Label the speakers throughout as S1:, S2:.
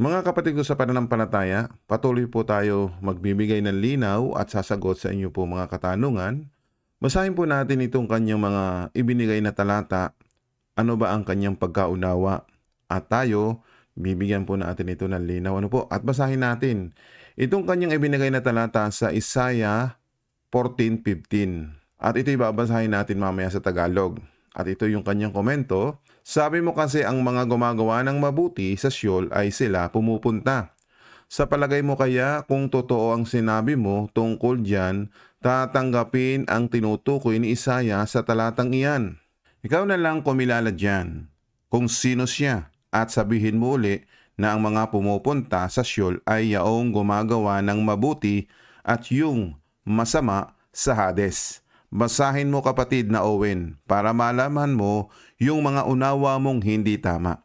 S1: Mga kapatid ko sa pananampalataya, patuloy po tayo magbibigay ng linaw at sasagot sa inyo po mga katanungan. Basahin po natin itong kanyang mga ibinigay na talata. Ano ba ang kanyang pagkaunawa? At tayo, bibigyan po natin ito ng linaw. Ano po? At basahin natin itong kanyang ibinigay na talata sa Isaiah 14.15. At ito'y babasahin natin mamaya sa Tagalog. At ito yung kanyang komento. Sabi mo kasi ang mga gumagawa ng mabuti sa Siyol ay sila pumupunta. Sa palagay mo kaya kung totoo ang sinabi mo tungkol diyan, tatanggapin ang tinutukoy ni Isaya sa talatang iyan. Ikaw na lang kumilala diyan kung sino siya at sabihin mo uli na ang mga pumupunta sa Siyol ay yaong gumagawa ng mabuti at yung masama sa Hades. Basahin mo kapatid na Owen para malaman mo yung mga unawa mong hindi tama.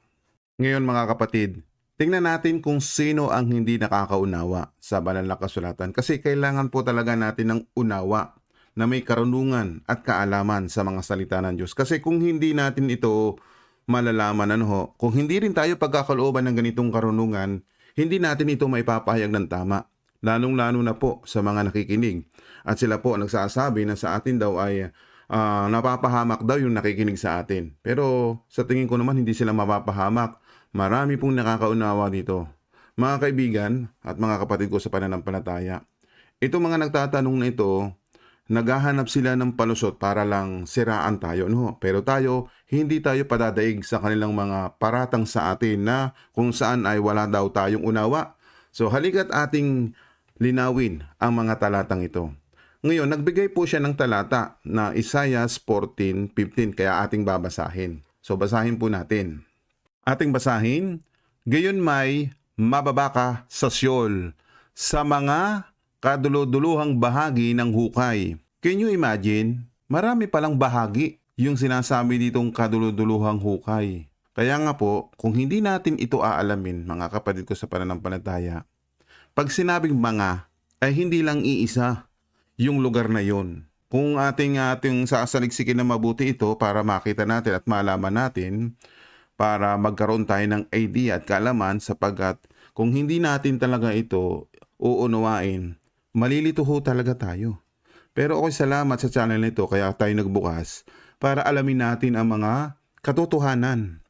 S1: Ngayon mga kapatid, tingnan natin kung sino ang hindi nakakaunawa sa banal na kasulatan kasi kailangan po talaga natin ng unawa na may karunungan at kaalaman sa mga salita ng Diyos. Kasi kung hindi natin ito malalaman, ano ho, kung hindi rin tayo pagkakalooban ng ganitong karunungan, hindi natin ito maipapahayag ng tama. Lalong-lalo na po sa mga nakikinig. At sila po nagsasabi na sa atin daw ay ah, napapahamak daw yung nakikinig sa atin. Pero sa tingin ko naman hindi sila mapapahamak. Marami pong nakakaunawa dito. Mga kaibigan at mga kapatid ko sa pananampalataya, itong mga nagtatanong na ito, naghahanap sila ng palusot para lang siraan tayo. No? Pero tayo, hindi tayo padadaig sa kanilang mga paratang sa atin na kung saan ay wala daw tayong unawa. So halika't ating linawin ang mga talatang ito. Ngayon, nagbigay po siya ng talata na Isaiah 14.15 kaya ating babasahin. So basahin po natin. Ating basahin, Gayon may mababa ka sa Siyol sa mga kaduluduluhang bahagi ng hukay. Can you imagine? Marami palang bahagi yung sinasabi ditong kaduluduluhang hukay. Kaya nga po, kung hindi natin ito aalamin, mga kapatid ko sa pananampalataya, pag sinabing mga, ay hindi lang iisa yung lugar na yon. Kung ating ating sasaliksikin na mabuti ito para makita natin at malaman natin, para magkaroon tayo ng idea at kaalaman sapagkat kung hindi natin talaga ito uunawain, malilito ho talaga tayo. Pero ako'y salamat sa channel nito kaya tayo nagbukas para alamin natin ang mga katotohanan.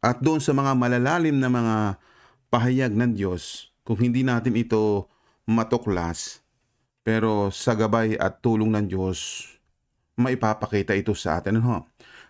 S1: At doon sa mga malalalim na mga pahayag ng Diyos, kung hindi natin ito matuklas, pero sa gabay at tulong ng Diyos, maipapakita ito sa atin. Ano?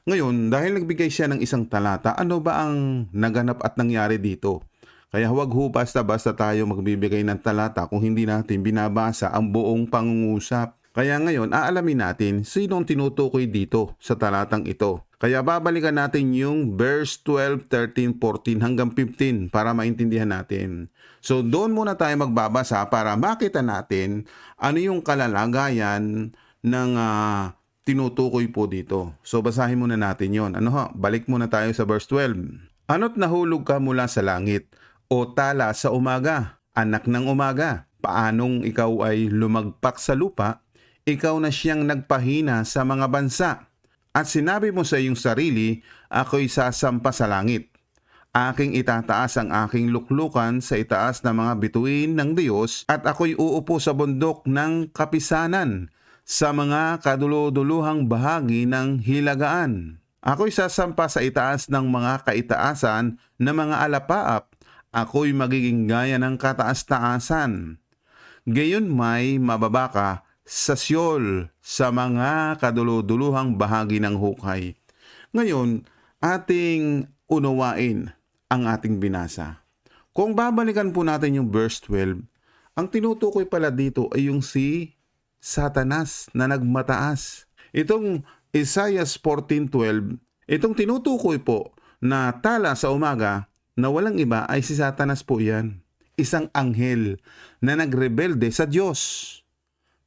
S1: Ngayon, dahil nagbigay siya ng isang talata, ano ba ang naganap at nangyari dito? Kaya huwag ho basta-basta tayo magbibigay ng talata kung hindi natin binabasa ang buong pangungusap. Kaya ngayon, aalamin natin sino ang tinutukoy dito sa talatang ito. Kaya babalikan natin yung verse 12, 13, 14 hanggang 15 para maintindihan natin. So doon muna tayo magbabasa para makita natin ano yung kalalagayan ng ah, tinutukoy po dito. So basahin muna natin yon. Ano ha? Balik muna tayo sa verse 12. Ano't nahulog ka mula sa langit o tala sa umaga, anak ng umaga? Paanong ikaw ay lumagpak sa lupa? Ikaw na siyang nagpahina sa mga bansa. At sinabi mo sa iyong sarili, ako'y sasampa sa langit. Aking itataas ang aking luklukan sa itaas ng mga bituin ng Diyos at ako'y uupo sa bundok ng kapisanan sa mga kaduluduluhang bahagi ng hilagaan. Ako'y sasampa sa itaas ng mga kaitaasan na mga alapaap. Ako'y magiging gaya ng kataas-taasan. Gayon may mababa ka sa Siyol sa mga kaduluduluhang bahagi ng hukay. Ngayon, ating unawain ang ating binasa. Kung babalikan po natin yung verse 12, ang tinutukoy pala dito ay yung si Satanas na nagmataas. Itong Isaiah 14.12, itong tinutukoy po na tala sa umaga na walang iba ay si Satanas po yan. Isang anghel na nagrebelde sa Diyos.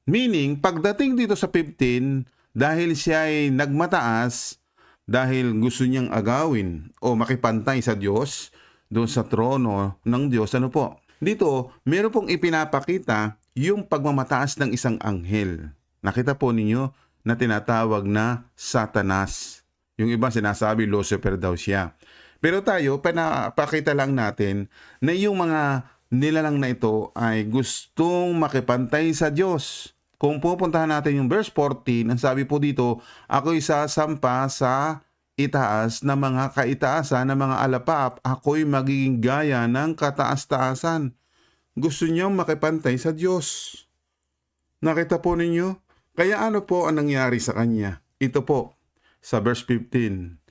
S1: Meaning, pagdating dito sa 15, dahil siya ay nagmataas, dahil gusto niyang agawin o makipantay sa Diyos, doon sa trono ng Diyos, ano po? Dito, meron pong ipinapakita yung pagmamataas ng isang anghel. Nakita po ninyo na tinatawag na Satanas. Yung iba sinasabi Lucifer daw siya. Pero tayo, pinapakita lang natin na yung mga nilalang na ito ay gustong makipantay sa Diyos. Kung pupuntahan natin yung verse 14, ang sabi po dito, ako'y sasampa sa itaas na mga kaitaasan ng mga alapap, ako'y magiging gaya ng kataas-taasan. Gusto niyang makipantay sa Diyos. Nakita po ninyo? Kaya ano po ang nangyari sa kanya? Ito po, sa verse 15.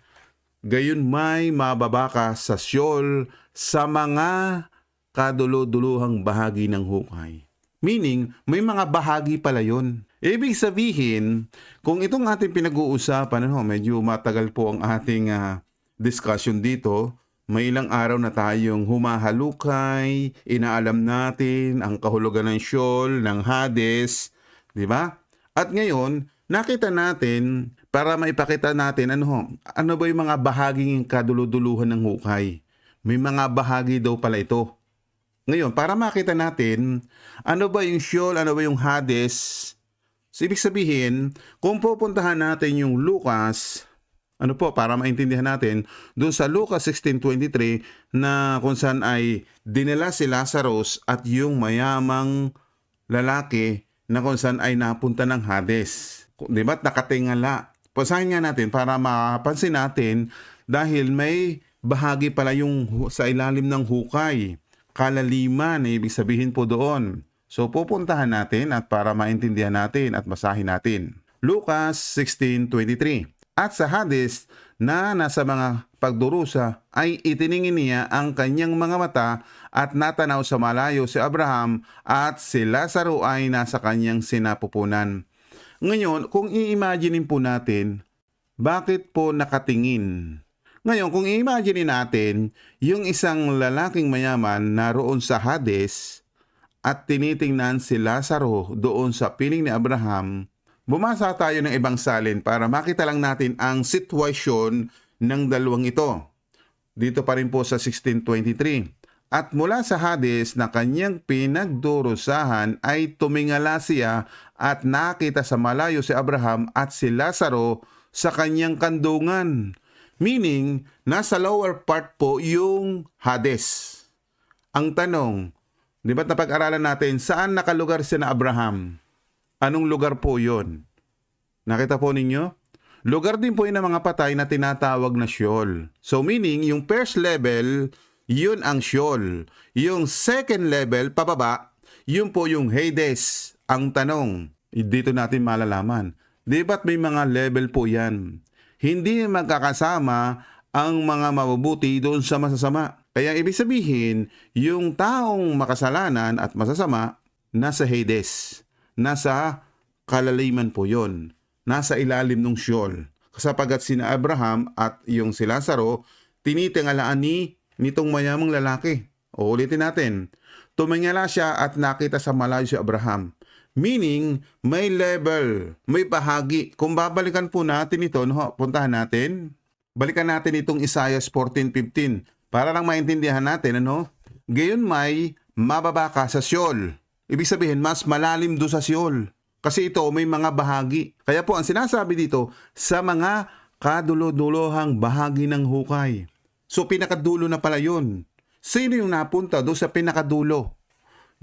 S1: Gayon may mababa ka sa Sheol sa mga kadulo-duluhang bahagi ng hukay. Meaning, may mga bahagi pala yun. Ibig sabihin, kung itong ating pinag-uusapan, ano, medyo matagal po ang ating ah, discussion dito, may ilang araw na tayong humahalukay, inaalam natin ang kahulugan ng Sheol, ng Hades, di ba? At ngayon, nakita natin, para maipakita natin, ano, ano ba yung mga bahaging kaduluduluhan ng hukay? May mga bahagi daw pala ito. Ngayon, para makita natin, ano ba yung Sheol, ano ba yung Hades? So, ibig sabihin, kung pupuntahan natin yung Lucas, ano po, para maintindihan natin, doon sa Lucas 16.23 na kung saan ay dinala si Lazarus at yung mayamang lalaki na kung saan ay napunta ng Hades. Di ba? Nakatingala. Pasahin nga natin para mapansin natin dahil may bahagi pala yung sa ilalim ng hukay. Kalaliman, ibig sabihin po doon. So pupuntahan natin at para maintindihan natin at basahin natin. Lucas 16.23 At sa Hades na nasa mga pagdurusa ay itiningin niya ang kanyang mga mata at natanaw sa malayo si Abraham at si Lazaro ay nasa kanyang sinapupunan. Ngayon, kung i-imagine po natin, bakit po nakatingin? Ngayon, kung i-imagine natin, yung isang lalaking mayaman naroon sa Hades at tinitingnan si Lazaro doon sa piling ni Abraham, bumasa tayo ng ibang salin para makita lang natin ang sitwasyon ng dalawang ito. Dito pa rin po sa 1623. At mula sa Hades na kanyang pinagdurusahan ay tumingala siya at nakita sa malayo si Abraham at si Lazaro sa kanyang kandungan. Meaning, nasa lower part po yung Hades. Ang tanong, di ba't napag-aralan natin saan nakalugar si na Abraham? Anong lugar po yon? Nakita po ninyo? Lugar din po yun ng mga patay na tinatawag na Sheol. So meaning, yung first level, yun ang Sheol. Yung second level, pababa, yun po yung Hades. Ang tanong, dito natin malalaman. Di ba't may mga level po yan? Hindi magkakasama ang mga mabubuti doon sa masasama. Kaya ibig sabihin, yung taong makasalanan at masasama, nasa Hades. Nasa kalaliman po yon nasa ilalim ng Sheol. Kasapagat sina Abraham at yung si Lazaro, tinitingalaan ni nitong mayamang lalaki. O ulitin natin, tumingala siya at nakita sa malayo si Abraham. Meaning, may level, may bahagi. Kung babalikan po natin ito, no, puntahan natin, balikan natin itong Isaiah 14.15 para lang maintindihan natin, ano, gayon may mababa ka sa Sheol. Ibig sabihin, mas malalim do sa Sheol. Kasi ito may mga bahagi. Kaya po ang sinasabi dito sa mga kadulo-dulohang bahagi ng hukay. So pinakadulo na pala yun. Sino yung napunta doon sa pinakadulo?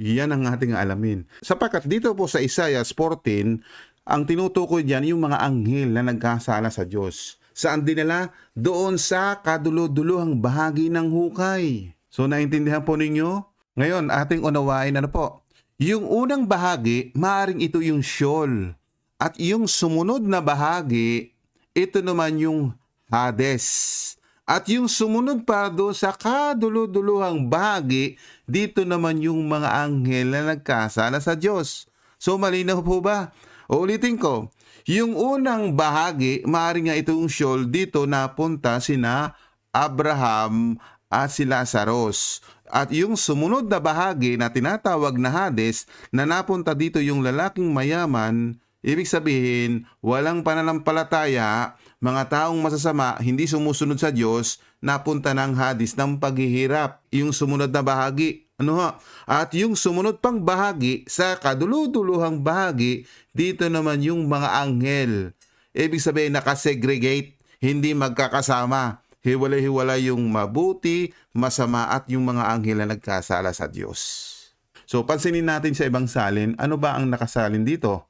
S1: Yan ang ating alamin. Sapagkat dito po sa Isaiah 14, ang tinutukoy diyan yung mga anghel na nagkasala sa Diyos. Saan dinala? Doon sa kadulo-dulohang bahagi ng hukay. So naintindihan po ninyo? Ngayon, ating unawain ano po? Yung unang bahagi, maaring ito yung Sheol. At yung sumunod na bahagi, ito naman yung Hades. At yung sumunod pa doon sa kaduluduluhang bahagi, dito naman yung mga anghel na nagkasala sa Diyos. So malinaw po ba? Uulitin ko, yung unang bahagi, maaring nga itong Sheol, dito napunta sina Abraham at si Lazarus. At yung sumunod na bahagi na tinatawag na Hades na napunta dito yung lalaking mayaman, ibig sabihin walang pananampalataya, mga taong masasama, hindi sumusunod sa Diyos, napunta ng Hades ng paghihirap. Yung sumunod na bahagi. Ano ha? At yung sumunod pang bahagi, sa kaduluduluhang bahagi, dito naman yung mga anghel. Ibig sabihin nakasegregate, hindi magkakasama hiwalay-hiwalay yung mabuti, masama at yung mga anghel na nagkasala sa Diyos. So pansinin natin sa ibang salin, ano ba ang nakasalin dito?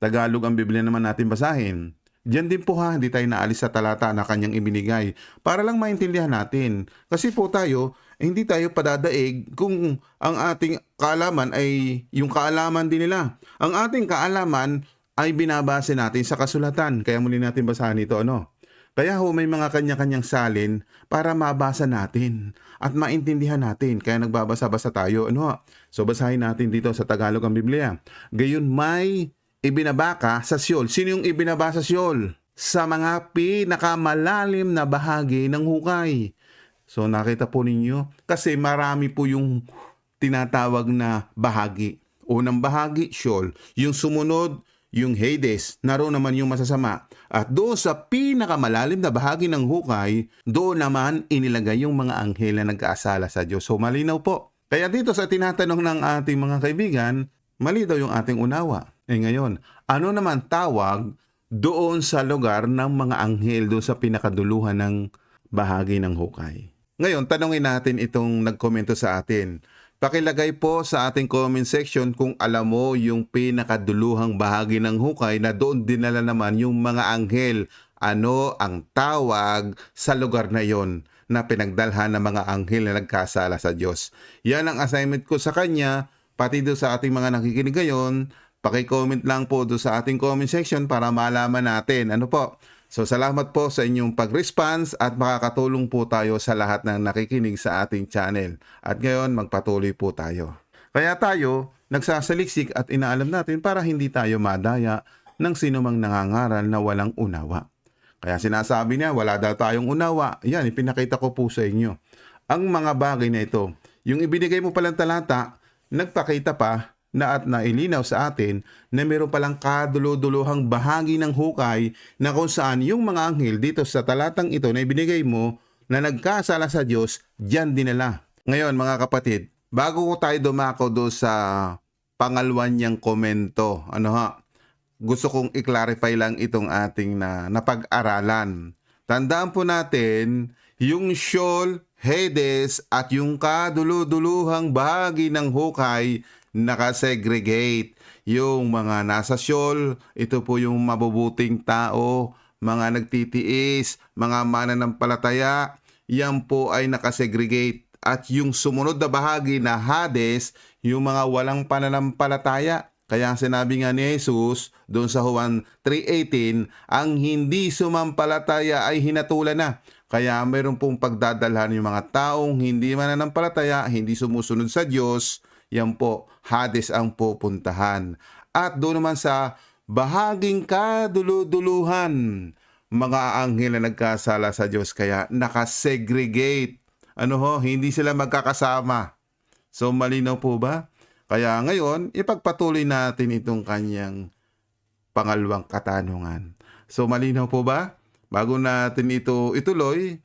S1: Tagalog ang Biblia naman natin basahin. Diyan din po ha, hindi tayo naalis sa talata na kanyang ibinigay para lang maintindihan natin. Kasi po tayo, eh, hindi tayo padadaig kung ang ating kaalaman ay yung kaalaman din nila. Ang ating kaalaman ay binabase natin sa kasulatan. Kaya muli natin basahin ito, ano? Kaya ho may mga kanya-kanyang salin para mabasa natin at maintindihan natin. Kaya nagbabasa-basa tayo. Ano? So basahin natin dito sa Tagalog ang Biblia. Gayon may ibinabaka sa Siyol. Sino yung ibinaba sa Siyol? Sa mga pinakamalalim na bahagi ng hukay. So nakita po ninyo, kasi marami po yung tinatawag na bahagi. Unang bahagi, Sheol. Yung sumunod, yung Hades, naroon naman yung masasama. At doon sa pinakamalalim na bahagi ng hukay, doon naman inilagay yung mga anghel na nag-aasala sa Diyos. So malinaw po. Kaya dito sa tinatanong ng ating mga kaibigan, mali daw yung ating unawa. Eh ngayon, ano naman tawag doon sa lugar ng mga anghel doon sa pinakaduluhan ng bahagi ng hukay? Ngayon, tanongin natin itong nagkomento sa atin. Pakilagay po sa ating comment section kung alam mo yung pinakaduluhang bahagi ng hukay na doon dinala naman yung mga anghel. Ano ang tawag sa lugar na yon na pinagdalhan ng mga anghel na nagkasala sa Diyos. Yan ang assignment ko sa kanya, pati doon sa ating mga nakikinig ngayon. Paki-comment lang po doon sa ating comment section para malaman natin. Ano po? So salamat po sa inyong pag-response at makakatulong po tayo sa lahat ng nakikinig sa ating channel. At ngayon magpatuloy po tayo. Kaya tayo nagsasaliksik at inaalam natin para hindi tayo madaya ng sinumang nangangaral na walang unawa. Kaya sinasabi niya wala daw tayong unawa. Yan, ipinakita ko po sa inyo. Ang mga bagay na ito, yung ibinigay mo palang talata, nagpakita pa na at nailinaw sa atin na meron palang kaduluduluhang bahagi ng hukay na kung saan yung mga anghel dito sa talatang ito na ibinigay mo na nagkasala sa Diyos, diyan dinala. Ngayon mga kapatid, bago ko tayo dumako do sa pangalwan niyang komento, ano ha, gusto kong i-clarify lang itong ating na napag-aralan. Tandaan po natin, yung Sheol, Hades at yung kaduluduluhang bahagi ng hukay nakasegregate. Yung mga nasa Sheol, ito po yung mabubuting tao, mga nagtitiis, mga mananampalataya, yan po ay nakasegregate. At yung sumunod na bahagi na Hades, yung mga walang pananampalataya, kaya sinabi nga ni Jesus doon sa Juan 3.18, ang hindi sumampalataya ay hinatulan na. Kaya mayroon pong pagdadalhan yung mga taong hindi mananampalataya, hindi sumusunod sa Diyos, yan po, Hades ang pupuntahan. At doon naman sa bahaging kaduluduluhan, mga anghel na nagkasala sa Diyos, kaya nakasegregate. Ano ho, hindi sila magkakasama. So malinaw po ba? Kaya ngayon, ipagpatuloy natin itong kanyang pangalawang katanungan. So malinaw po ba? Bago natin ito ituloy,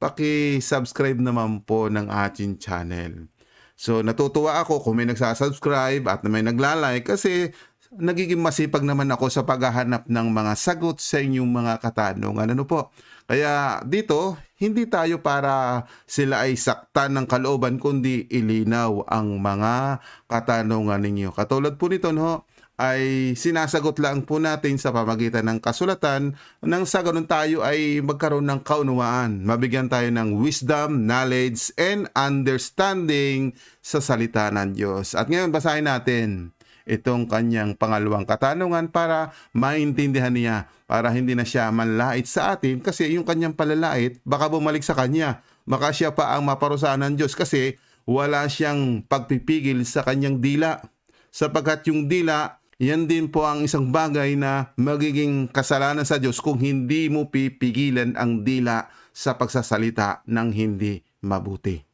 S1: paki-subscribe naman po ng ating channel. So natutuwa ako kung may nagsasubscribe at may nagla-like kasi nagiging masipag naman ako sa paghahanap ng mga sagot sa inyong mga katanungan. Ano po? Kaya dito, hindi tayo para sila ay saktan ng kalooban kundi ilinaw ang mga katanungan ninyo. Katulad po nito no, ay sinasagot lang po natin sa pamagitan ng kasulatan nang sa ganun tayo ay magkaroon ng kaunawaan. Mabigyan tayo ng wisdom, knowledge, and understanding sa salita ng Diyos. At ngayon basahin natin itong kanyang pangalawang katanungan para maintindihan niya para hindi na siya manlait sa atin kasi yung kanyang palalait baka bumalik sa kanya. Baka siya pa ang maparusahan ng Diyos kasi wala siyang pagpipigil sa kanyang dila. Sapagkat yung dila, yan din po ang isang bagay na magiging kasalanan sa Diyos kung hindi mo pipigilan ang dila sa pagsasalita ng hindi mabuti.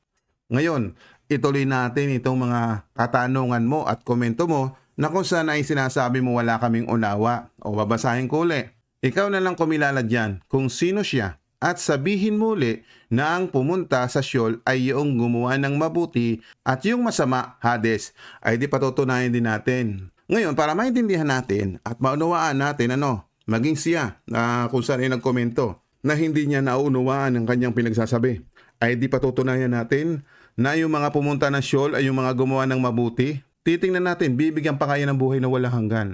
S1: Ngayon, ituloy natin itong mga katanungan mo at komento mo na kung saan ay sinasabi mo wala kaming unawa o babasahin ko uli. Ikaw na lang kumilala dyan kung sino siya at sabihin muli na ang pumunta sa Sheol ay yung gumawa ng mabuti at yung masama, Hades, ay di patutunayan din natin. Ngayon, para maintindihan natin at maunawaan natin ano, maging siya na kung saan ay nagkomento. na hindi niya naunawaan ang kanyang pinagsasabi, ay di patutunayan natin na yung mga pumunta ng Sheol ay yung mga gumawa ng mabuti. Titingnan natin, bibigyan pa kaya ng buhay na walang hanggan.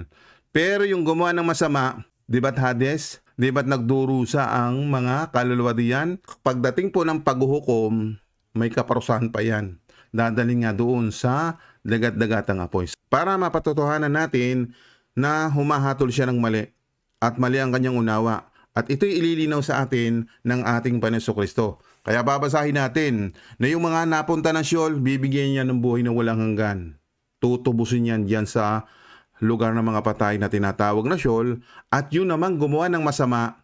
S1: Pero yung gumawa ng masama, di ba't Hades? Di ba't nagdurusa ang mga kaluluwa diyan? Pagdating po ng paghuhukom, may kaparusahan pa yan. Dadaling nga doon sa dagat-dagatang apoy. Para mapatotohanan natin na humahatol siya ng mali at mali ang kanyang unawa. At ito'y ililinaw sa atin ng ating Panginoon Kristo. Kaya babasahin natin na yung mga napunta ng Sheol, bibigyan niya ng buhay na walang hanggan. Tutubusin yan diyan sa lugar ng mga patay na tinatawag na Sheol. At yun namang gumawa ng masama,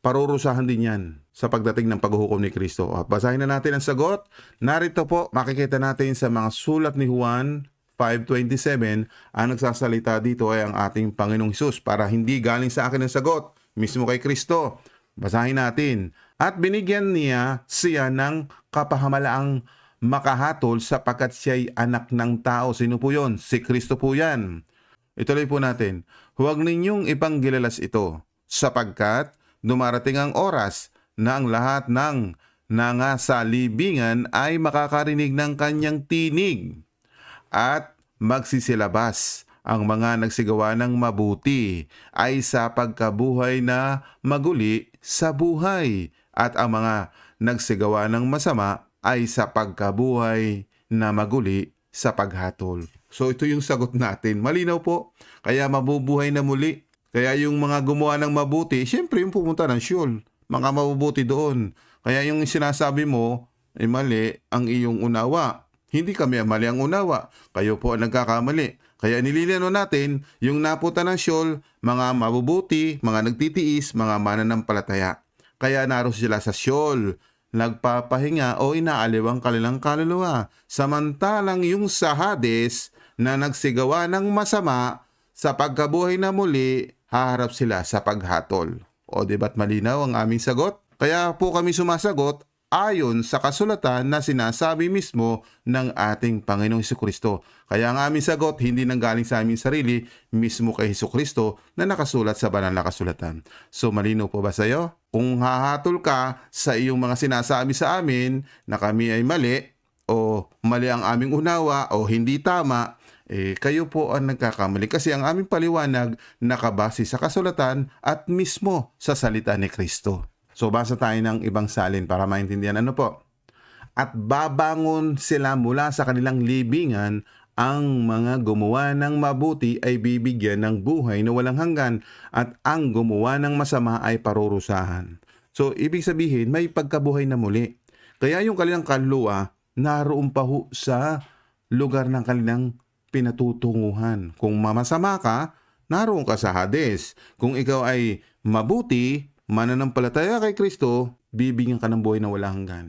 S1: parurusahan din yan sa pagdating ng paghuhukom ni Kristo. At basahin na natin ang sagot. Narito po, makikita natin sa mga sulat ni Juan 5.27, ang nagsasalita dito ay ang ating Panginoong Hesus para hindi galing sa akin ang sagot, mismo kay Kristo. Basahin natin. At binigyan niya siya ng kapahamalaang makahatol sapagkat siya'y anak ng tao. Sino po yon? Si Kristo po yan. Ituloy po natin. Huwag ninyong ipanggilalas ito sapagkat dumarating ang oras na ang lahat ng nangasalibingan ay makakarinig ng kanyang tinig at magsisilabas ang mga nagsigawa ng mabuti ay sa pagkabuhay na maguli sa buhay at ang mga nagsigawa ng masama ay sa pagkabuhay na maguli sa paghatol. So ito yung sagot natin. Malinaw po. Kaya mabubuhay na muli. Kaya yung mga gumawa ng mabuti, syempre yung pumunta ng Sheol. Mga mabubuti doon. Kaya yung sinasabi mo, ay mali ang iyong unawa. Hindi kami ang mali ang unawa. Kayo po ang nagkakamali. Kaya nililino natin yung napunta ng Sheol, mga mabubuti, mga nagtitiis, mga mananampalataya. Kaya naroon sila sa Sheol, nagpapahinga o inaaliw ang kanilang kaluluwa. Samantalang yung sa Hades na nagsigawa ng masama, sa pagkabuhay na muli, haharap sila sa paghatol. O di ba't malinaw ang aming sagot? Kaya po kami sumasagot ayon sa kasulatan na sinasabi mismo ng ating Panginoong Kristo. Kaya ang aming sagot hindi nanggaling sa aming sarili, mismo kay Kristo na nakasulat sa banal na kasulatan. So malino po ba sa iyo? Kung hahatol ka sa iyong mga sinasabi sa amin na kami ay mali o mali ang aming unawa o hindi tama, eh, kayo po ang nagkakamali kasi ang aming paliwanag nakabase sa kasulatan at mismo sa salita ni Kristo. So basa tayo ng ibang salin para maintindihan ano po. At babangon sila mula sa kanilang libingan ang mga gumawa ng mabuti ay bibigyan ng buhay na walang hanggan at ang gumawa ng masama ay parurusahan. So ibig sabihin may pagkabuhay na muli. Kaya yung kanilang kaluluwa naroon pa ho sa lugar ng kanilang pinatutunguhan. Kung mamasama ka, naroon ka sa Hades. Kung ikaw ay mabuti, mananampalataya kay Kristo, bibigyan ka ng buhay na walang hanggan.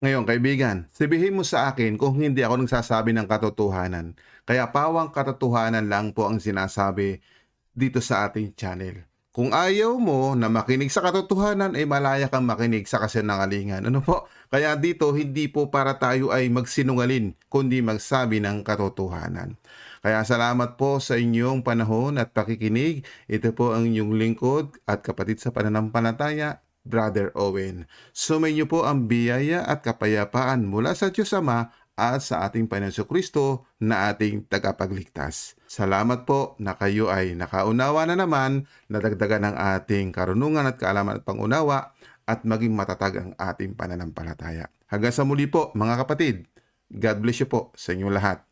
S1: Ngayon, kaibigan, sabihin mo sa akin kung hindi ako nagsasabi ng katotohanan. Kaya pawang katotohanan lang po ang sinasabi dito sa ating channel. Kung ayaw mo na makinig sa katotohanan, ay malaya kang makinig sa kasinungalingan. Ano po? Kaya dito, hindi po para tayo ay magsinungalin, kundi magsabi ng katotohanan. Kaya salamat po sa inyong panahon at pakikinig. Ito po ang inyong lingkod at kapatid sa pananampalataya, Brother Owen. Sumayin niyo po ang biyaya at kapayapaan mula sa Diyos Ama at sa ating Panginoon Kristo na ating tagapagligtas. Salamat po na kayo ay nakaunawa na naman, nadagdagan ng ating karunungan at kaalaman at pangunawa at maging matatag ang ating pananampalataya. Hanggang sa muli po mga kapatid, God bless you po sa inyong lahat.